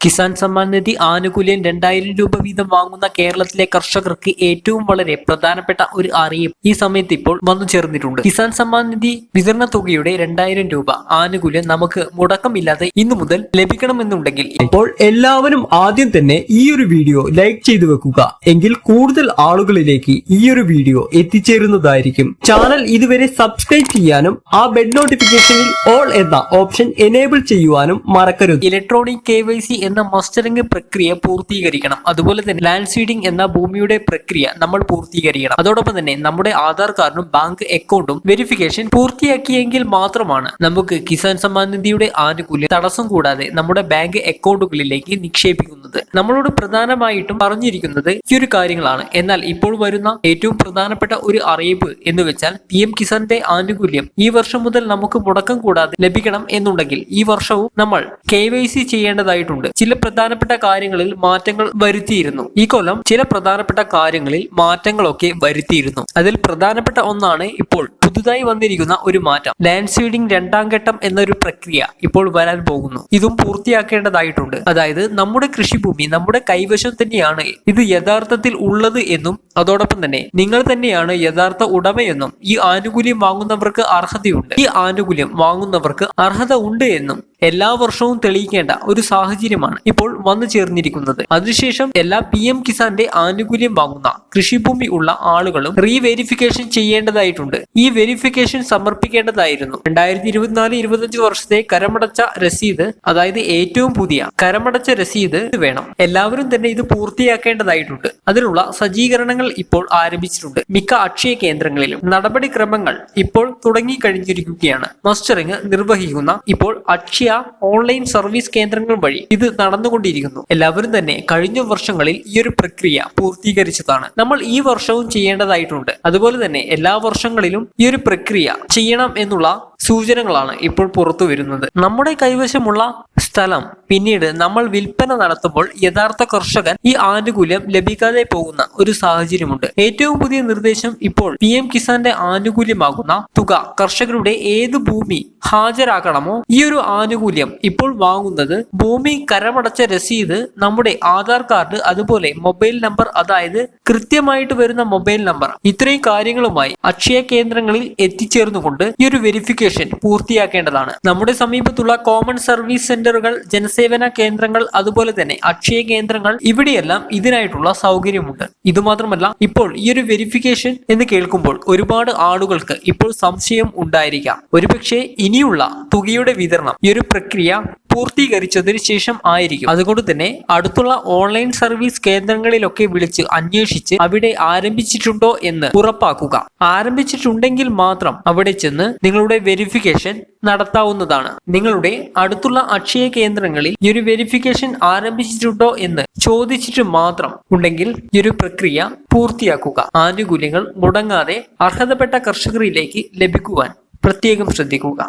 കിസാൻ സമ്മാൻ നിധി ആനുകൂല്യം രണ്ടായിരം രൂപ വീതം വാങ്ങുന്ന കേരളത്തിലെ കർഷകർക്ക് ഏറ്റവും വളരെ പ്രധാനപ്പെട്ട ഒരു അറിയിപ്പ് ഈ സമയത്ത് ഇപ്പോൾ വന്നു ചേർന്നിട്ടുണ്ട്. കിസാൻ സമ്മാൻ നിധി വിതരണ തുകയുടെ രണ്ടായിരം രൂപ ആനുകൂല്യം നമുക്ക് മുടക്കമില്ലാതെ ഇന്നു മുതൽ ലഭിക്കണമെന്നുണ്ടെങ്കിൽ ഇപ്പോൾ എല്ലാവരും ആദ്യം തന്നെ ഈ ഒരു വീഡിയോ ലൈക്ക് ചെയ്തു വെക്കുക. എങ്കിൽ കൂടുതൽ ആളുകളിലേക്ക് ഈ ഒരു വീഡിയോ എത്തിച്ചേരുന്നതായിരിക്കും. ചാനൽ ഇതുവരെ സബ്സ്ക്രൈബ് ചെയ്യാനും ആ ബെഡ് നോട്ടിഫിക്കേഷനിൽ ഓൾ എന്ന ഓപ്ഷൻ എനേബിൾ ചെയ്യുവാനും മറക്കരുത്. ഇലക്ട്രോണിക് കെ എന്ന മസ്റ്ററിംഗ് പ്രക്രിയ പൂർത്തീകരിക്കണം. അതുപോലെ തന്നെ ലാൻഡ് സീഡിംഗ് എന്ന ഭൂമിയുടെ പ്രക്രിയ നമ്മൾ പൂർത്തീകരിക്കണം. അതോടൊപ്പം തന്നെ നമ്മുടെ ആധാർ കാർഡും ബാങ്ക് അക്കൗണ്ടും വെരിഫിക്കേഷൻ പൂർത്തിയാക്കിയെങ്കിൽ മാത്രമാണ് നമുക്ക് കിസാൻ സമ്മാൻ നിധിയുടെ ആനുകൂല്യം തടസ്സം കൂടാതെ നമ്മുടെ ബാങ്ക് അക്കൗണ്ടുകളിലേക്ക് നിക്ഷേപിക്കുന്നത്. നമ്മളോട് പ്രധാനമായിട്ടും പറഞ്ഞിരിക്കുന്നത് ഈ ഒരു കാര്യങ്ങളാണ്. എന്നാൽ ഇപ്പോൾ വരുന്ന ഏറ്റവും പ്രധാനപ്പെട്ട ഒരു അറിയിപ്പ് എന്ന് വെച്ചാൽ പി എം കിസാന്റെ ആനുകൂല്യം ഈ വർഷം മുതൽ നമുക്ക് മുടക്കം കൂടാതെ ലഭിക്കണം എന്നുണ്ടെങ്കിൽ ഈ വർഷവും നമ്മൾ കെ വൈ സി ചെയ്യേണ്ടതായിട്ടുണ്ട്. ചില പ്രധാനപ്പെട്ട കാര്യങ്ങളിൽ മാറ്റങ്ങൾ വരുത്തിയിരുന്നു. ഈ കൊല്ലം ചില പ്രധാനപ്പെട്ട കാര്യങ്ങളിൽ മാറ്റങ്ങളൊക്കെ വരുത്തിയിരുന്നു. അതിൽ പ്രധാനപ്പെട്ട ഒന്നാണ് ഇപ്പോൾ പുതുതായി വന്നിരിക്കുന്ന ഒരു മാറ്റം. ലാൻഡ് സീഡിംഗ് രണ്ടാം ഘട്ടം എന്നൊരു പ്രക്രിയ ഇപ്പോൾ വരാൻ പോകുന്നു. ഇതും പൂർത്തിയാക്കേണ്ടതായിട്ടുണ്ട്. അതായത് നമ്മുടെ കൃഷിഭൂമി നമ്മുടെ കൈവശം തന്നെയാണ് ഇത് യഥാർത്ഥത്തിൽ ഉള്ളത് എന്നും അതോടൊപ്പം തന്നെ നിങ്ങൾ തന്നെയാണ് യഥാർത്ഥ ഉടമയെന്നും ഈ ആനുകൂല്യം വാങ്ങുന്നവർക്ക് അർഹതയുണ്ട്. ഈ ആനുകൂല്യം വാങ്ങുന്നവർക്ക് അർഹത ഉണ്ട് എന്നും എല്ലാ വർഷവും തെളിയിക്കേണ്ട ഒരു സാഹചര്യമാണ് ഇപ്പോൾ വന്നു ചേർന്നിരിക്കുന്നത്. അതിനുശേഷം എല്ലാ പി എം കിസാന്റെ ആനുകൂല്യം വാങ്ങുന്ന കൃഷിഭൂമി ഉള്ള ആളുകളും റീവെരിഫിക്കേഷൻ ചെയ്യേണ്ടതായിട്ടുണ്ട്. ഈ വെരിഫിക്കേഷൻ സമർപ്പിക്കേണ്ടതായിരുന്നു. രണ്ടായിരത്തി ഇരുപത്തിനാല് ഇരുപത്തഞ്ച് വർഷത്തെ കരമടച്ച രസീത് അതായത് ഏറ്റവും പുതിയ കരമടച്ച രസീത് വേണം. എല്ലാവരും തന്നെ ഇത് പൂർത്തിയാക്കേണ്ടതായിട്ടുണ്ട്. അതിനുള്ള സജ്ജീകരണങ്ങൾ ഇപ്പോൾ ആരംഭിച്ചിട്ടുണ്ട്. മിക്ക അക്ഷയ കേന്ദ്രങ്ങളിലും നടപടിക്രമങ്ങൾ ഇപ്പോൾ തുടങ്ങി കഴിഞ്ഞിരിക്കുകയാണ് മസ്റ്ററിംഗ് നിർവഹിക്കുന്ന ഇപ്പോൾ അക്ഷയ ഓൺലൈൻ സർവീസ് കേന്ദ്രങ്ങൾ വഴി ഇത് നടന്നുകൊണ്ടിരിക്കുന്നു. എല്ലാവരും തന്നെ കഴിഞ്ഞ വർഷങ്ങളിൽ ഈ ഒരു പ്രക്രിയ പൂർത്തീകരിച്ചതാണ്. നമ്മൾ ഈ വർഷവും ചെയ്യേണ്ടതായിട്ടുണ്ട്. അതുപോലെ തന്നെ എല്ലാ വർഷങ്ങളിലും ഈ ഒരു പ്രക്രിയ ചെയ്യണം എന്നുള്ള സൂചനകളാണ് ഇപ്പോൾ പുറത്തു വരുന്നത്. നമ്മുടെ കൈവശമുള്ള സ്ഥലം പിന്നീട് നമ്മൾ വിൽപ്പന നടത്തുമ്പോൾ യഥാർത്ഥ കർഷകൻ ഈ ആനുകൂല്യം ലഭിക്കാതെ പോകുന്ന ഒരു സാഹചര്യമുണ്ട്. ഏറ്റവും പുതിയ നിർദ്ദേശം ഇപ്പോൾ പി കിസാന്റെ ആനുകൂല്യമാകുന്ന തുക കർഷകരുടെ ഏത് ഭൂമി ഹാജരാക്കണമോ? ഈ ഒരു ആനുകൂല്യം ഇപ്പോൾ വാങ്ങുന്നത് ഭൂമി കരമടച്ച രസീത് നമ്മുടെ ആധാർ കാർഡ് അതുപോലെ മൊബൈൽ നമ്പർ അതായത് കൃത്യമായിട്ട് വരുന്ന മൊബൈൽ നമ്പർ ഇത്രയും കാര്യങ്ങളുമായി അക്ഷയ കേന്ദ്രങ്ങളിൽ എത്തിച്ചേർന്നുകൊണ്ട് ഈ ഒരു വെരിഫിക്കേഷൻ പൂർത്തിയാക്കേണ്ടതാണ്. നമ്മുടെ സമീപത്തുള്ള കോമൺ സർവീസ് സെന്ററുകൾ ജനസേവന കേന്ദ്രങ്ങൾ അതുപോലെ തന്നെ അക്ഷയ കേന്ദ്രങ്ങൾ ഇവിടെയെല്ലാം ഇതിനായിട്ടുള്ള സൗകര്യമുണ്ട്. ഇതുമാത്രമല്ല ഇപ്പോൾ ഈ ഒരു വെരിഫിക്കേഷൻ എന്ന് കേൾക്കുമ്പോൾ ഒരുപാട് ആളുകൾക്ക് ഇപ്പോൾ സംശയം ഉണ്ടായിരിക്കാം. ഒരുപക്ഷെ ഇനിയുള്ള തുകയുടെ വിതരണം ഈ ഒരു പ്രക്രിയ പൂർത്തീകരിച്ചതിന് ശേഷം ആയിരിക്കും. അതുകൊണ്ട് തന്നെ അടുത്തുള്ള ഓൺലൈൻ സർവീസ് കേന്ദ്രങ്ങളിലൊക്കെ വിളിച്ച് അന്വേഷിച്ച് അവിടെ ആരംഭിച്ചിട്ടുണ്ടോ എന്ന് ഉറപ്പാക്കുക. ആരംഭിച്ചിട്ടുണ്ടെങ്കിൽ മാത്രം അവിടെ ചെന്ന് നിങ്ങളുടെ വെരിഫിക്കേഷൻ നടത്താവുന്നതാണ്. നിങ്ങളുടെ അടുത്തുള്ള അക്ഷയ കേന്ദ്രങ്ങളിൽ ഈ ഒരു വെരിഫിക്കേഷൻ ആരംഭിച്ചിട്ടുണ്ടോ എന്ന് ചോദിച്ചിട്ട് മാത്രം ഉണ്ടെങ്കിൽ ഈ ഒരു പ്രക്രിയ പൂർത്തിയാക്കുക. ആനുകൂല്യങ്ങൾ മുടങ്ങാതെ അർഹതപ്പെട്ട കർഷകരിലേക്ക് ലഭിക്കുവാൻ പ്രത്യേകം ശ്രദ്ധിക്കുക.